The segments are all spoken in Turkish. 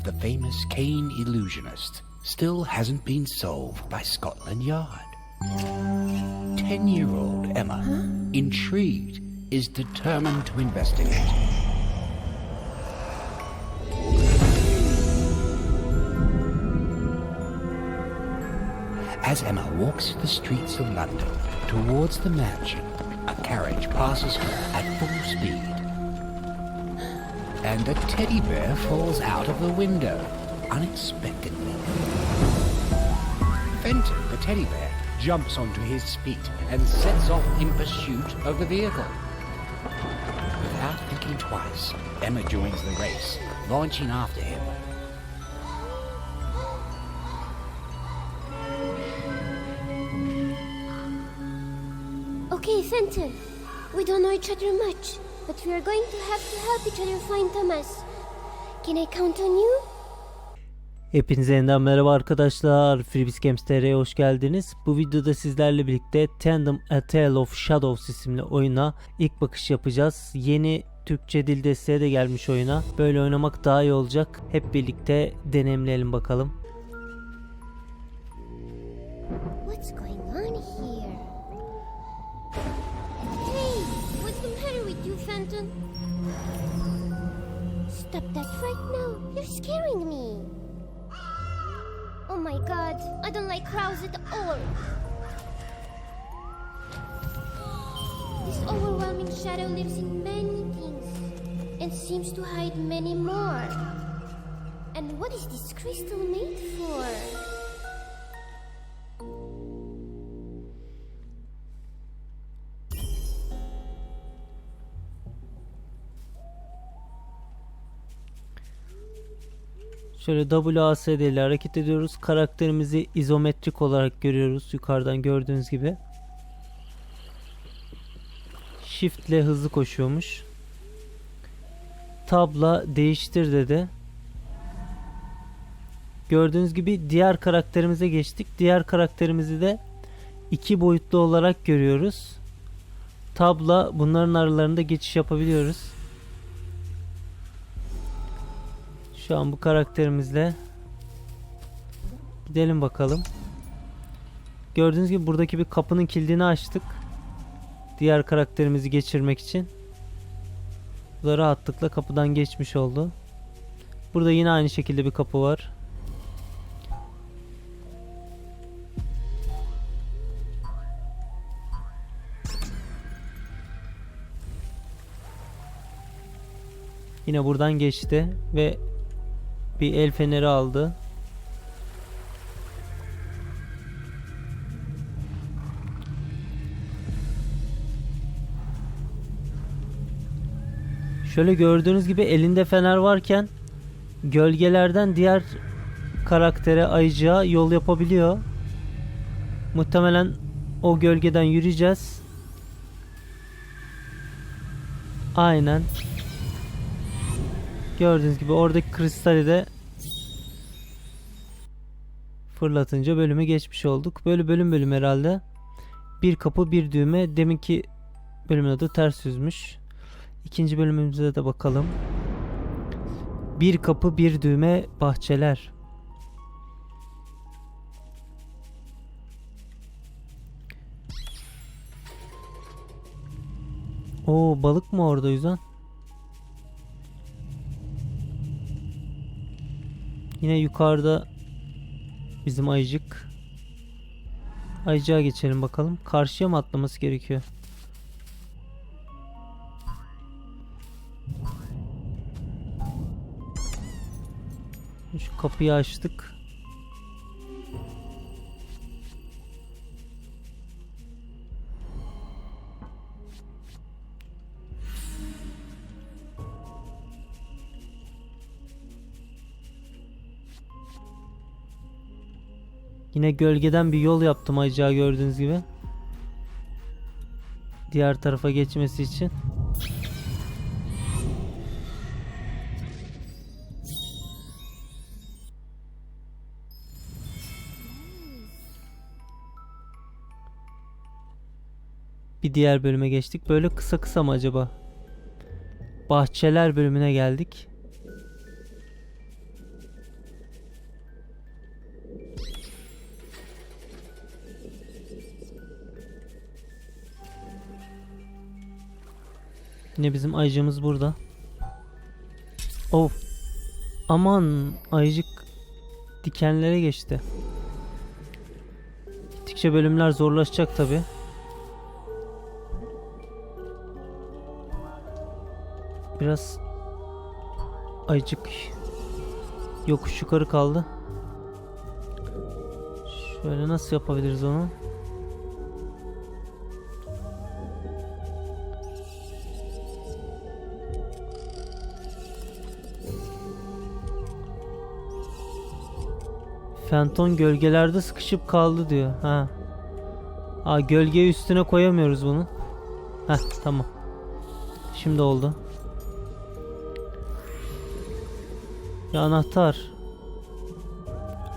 of the famous Kane illusionist still hasn't been solved by Scotland Yard. Ten year old Emma, intrigued, is determined to investigate. As Emma walks the streets of London towards the mansion, a carriage passes her at full speed. And a teddy bear falls out of the window unexpectedly. Fenton, the teddy bear, jumps onto his feet and sets off in pursuit of the vehicle. Without thinking twice, Emma joins the race, launching after him. Okay, Fenton. We don't know each other much, but we are going to have to help each other find Thomas. Can I count on you? Hepinize yeniden merhaba arkadaşlar. Freebiz Games TR'ye hoş geldiniz. Bu videoda sizlerle birlikte Tandem A Tale of Shadows isimli oyuna ilk bakış yapacağız. Yeni Türkçe dil desteği de gelmiş oyuna. Böyle oynamak daha iyi olacak. Hep birlikte deneyimleyelim bakalım. What's going Stop that right now. You're scaring me. Oh my god, I don't like crowds at all. This overwhelming shadow lives in many things and seems to hide many more. And what is this crystal made for? Şöyle WASD ile hareket ediyoruz. Karakterimizi izometrik olarak görüyoruz. Yukarıdan gördüğünüz gibi. Shift ile hızlı koşuyormuş. Tabla değiştir dedi. Gördüğünüz gibi diğer karakterimize geçtik. Diğer karakterimizi de iki boyutlu olarak görüyoruz. Tabla bunların aralarında geçiş yapabiliyoruz. Şu an bu karakterimizle gidelim bakalım. Gördüğünüz gibi buradaki bir kapının kilidini açtık. Diğer karakterimizi geçirmek için. Bu da rahatlıkla kapıdan geçmiş oldu. Burada yine aynı şekilde bir kapı var. Yine buradan geçti ve bir el feneri aldı. Şöyle gördüğünüz gibi elinde fener varken gölgelerden diğer karaktere ayıcığa yol yapabiliyor. Muhtemelen o gölgeden yürüyeceğiz. Aynen. Gördüğünüz gibi oradaki kristali de fırlatınca bölümü geçmiş olduk. Böyle bölüm bölüm herhalde. Bir kapı bir düğme. Deminki bölümün adı ters yüzmüş. İkinci bölümümüze de bakalım. Bir kapı bir düğme bahçeler. Oo balık mı orada yüzen? Yine yukarıda bizim ayıcık. Ayıcığa geçelim bakalım. Karşıya mı atlaması gerekiyor? Şu kapıyı açtık. Yine gölgeden bir yol yaptım ayıcağı gördüğünüz gibi. Diğer tarafa geçmesi için. Bir diğer bölüme geçtik. Böyle kısa kısa mı acaba? Bahçeler bölümüne geldik. Yine bizim ayıcımız burada. Of. Aman ayıcık dikenlere geçti. Gittikçe bölümler zorlaşacak tabi. Biraz ayıcık yokuş yukarı kaldı. Şöyle nasıl yapabiliriz onu? Fenton gölgelerde sıkışıp kaldı diyor. Ha. Aa gölgeyi üstüne koyamıyoruz bunu. Heh tamam. Şimdi oldu. Ya anahtar.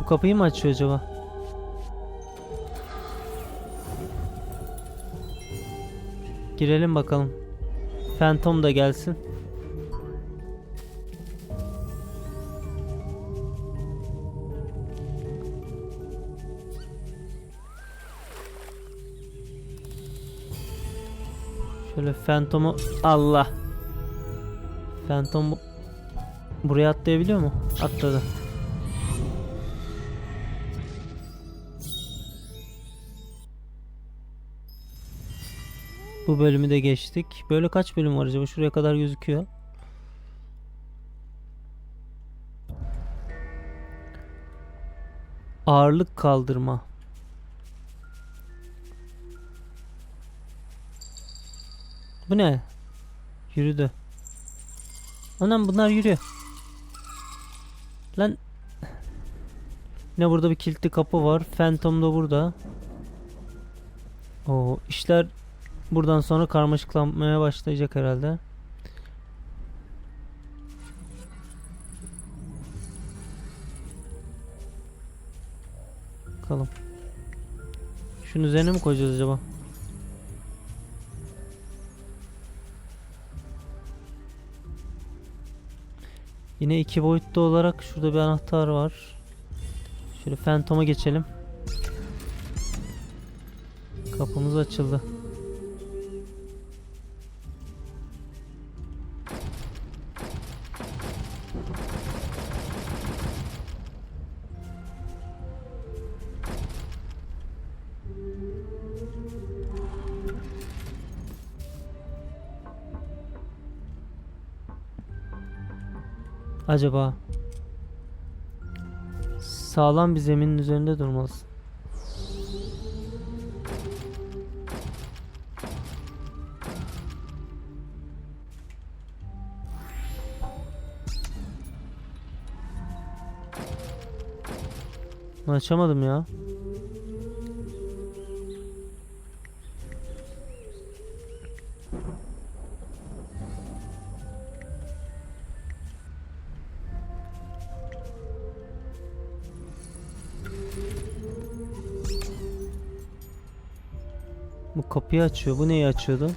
Bu kapıyı mı açıyor acaba? Girelim bakalım. Phantom da gelsin. Phantom'u Allah. Phantom bu- buraya atlayabiliyor mu? Atladı. Bu bölümü de geçtik. Böyle kaç bölüm var acaba? Şuraya kadar gözüküyor. Ağırlık kaldırma. Bu ne? Yürüdü. Anam bunlar yürüyor. Lan. Ne burada bir kilitli kapı var. Phantom da burada. O işler buradan sonra karmaşıklanmaya başlayacak herhalde. Bakalım. Şunun üzerine mi koyacağız acaba? Yine iki boyutlu olarak şurada bir anahtar var. Şöyle Phantom'a geçelim. Kapımız açıldı. Acaba sağlam bir zeminin üzerinde durmalısın. Açamadım ya. Kapıyı açıyor. Bu neyi açıyordu?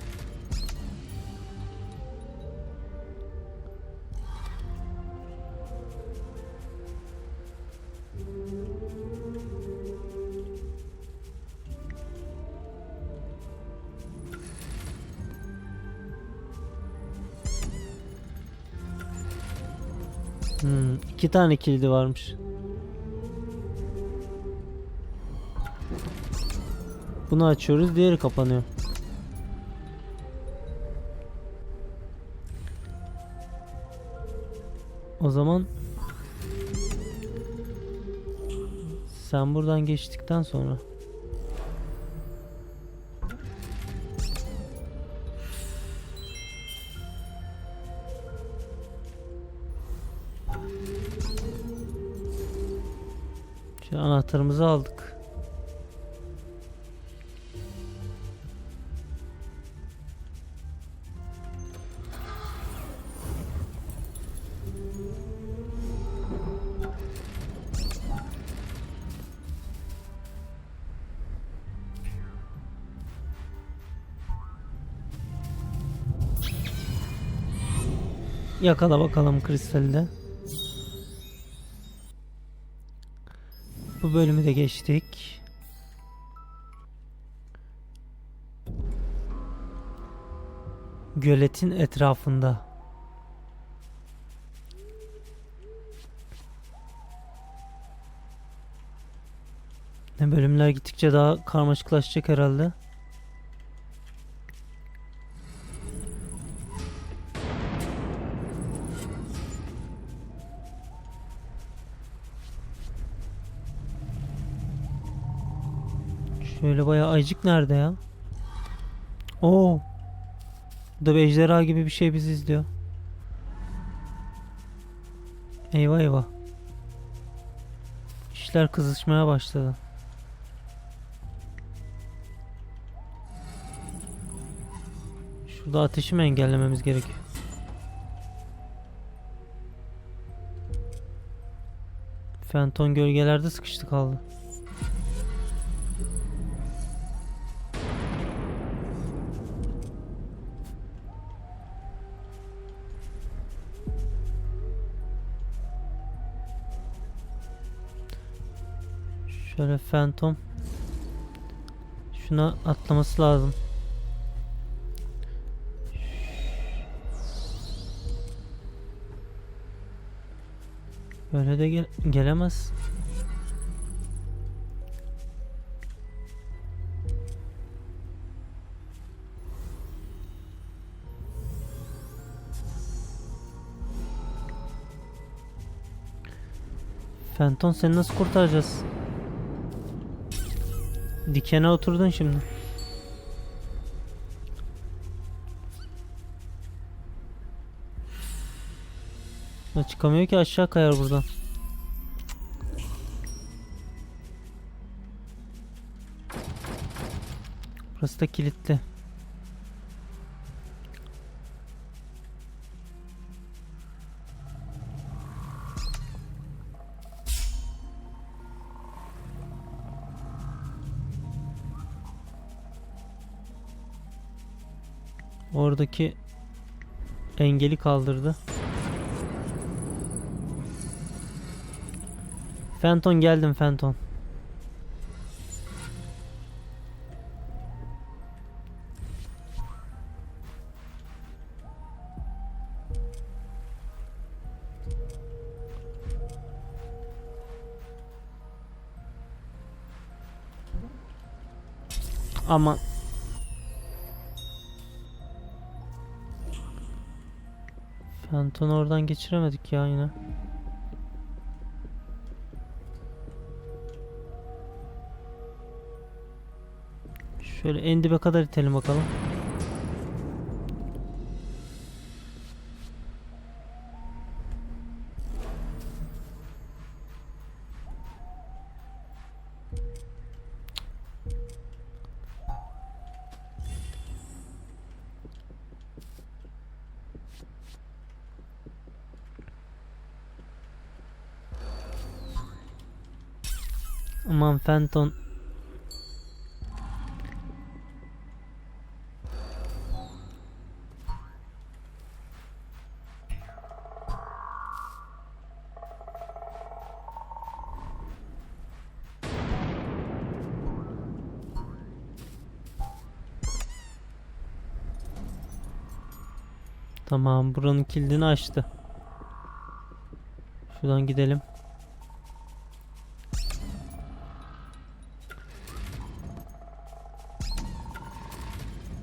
Hmm, iki tane kilidi varmış. Bunu açıyoruz, diğeri kapanıyor. O zaman sen buradan geçtikten sonra anahtarımızı aldık. Yakala bakalım kristali de. Bu bölümü de geçtik. Göletin etrafında. Ne bölümler gittikçe daha karmaşıklaşacak herhalde. Ayıcık nerede ya? Oo. Da bir ejderha gibi bir şey bizi izliyor. Eyvah eyvah. İşler kızışmaya başladı. Şurada ateşi mi engellememiz gerekiyor? Fenton gölgelerde sıkıştı kaldı. Şöyle Phantom. Şuna atlaması lazım. Böyle de gel gelemez. Phantom seni nasıl kurtaracağız? Dikene oturdun şimdi. Ya çıkamıyor ki aşağı kayar buradan. Burası da kilitli. Oradaki engeli kaldırdı. Fenton geldim Fenton. Ama Fenton'u oradan geçiremedik ya yine. Şöyle en dibe kadar itelim bakalım. Aman Fenton Tamam buranın kilidini açtı. Şuradan gidelim.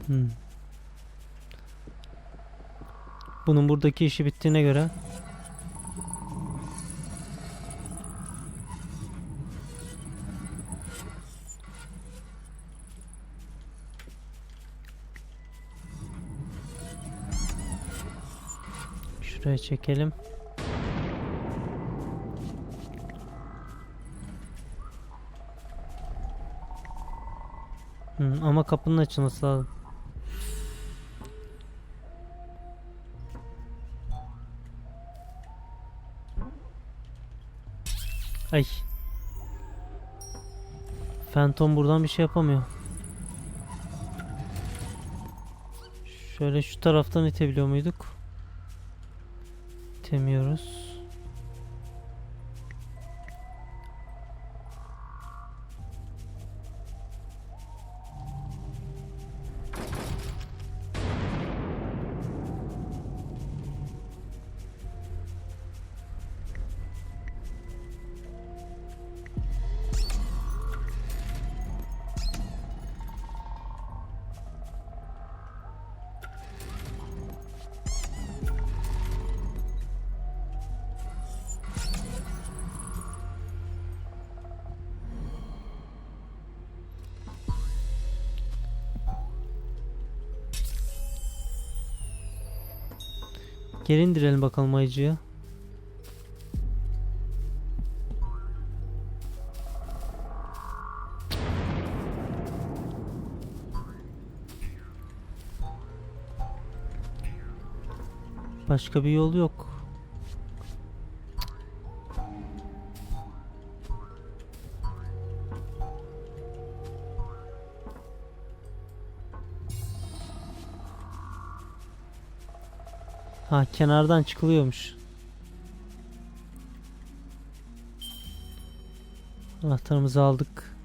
Hmm. Bunun buradaki işi bittiğine göre Şuraya çekelim. Hı, ama kapının açılması lazım. Ay. Phantom buradan bir şey yapamıyor. Şöyle şu taraftan itebiliyor muyduk? İtemiyoruz. Geri indirelim bakalım ayıcıyı. Başka bir yol yok. Ha kenardan çıkılıyormuş. Anahtarımızı aldık.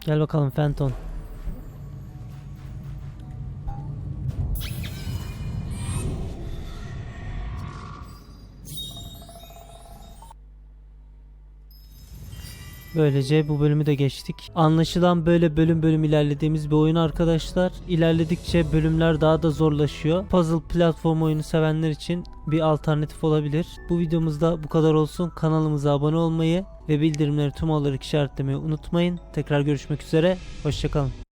Gel bakalım Fenton. Böylece bu bölümü de geçtik. Anlaşılan böyle bölüm bölüm ilerlediğimiz bir oyun arkadaşlar. İlerledikçe bölümler daha da zorlaşıyor. Puzzle platform oyunu sevenler için bir alternatif olabilir. Bu videomuzda bu kadar olsun. Kanalımıza abone olmayı ve bildirimleri tüm olarak işaretlemeyi unutmayın. Tekrar görüşmek üzere. Hoşçakalın.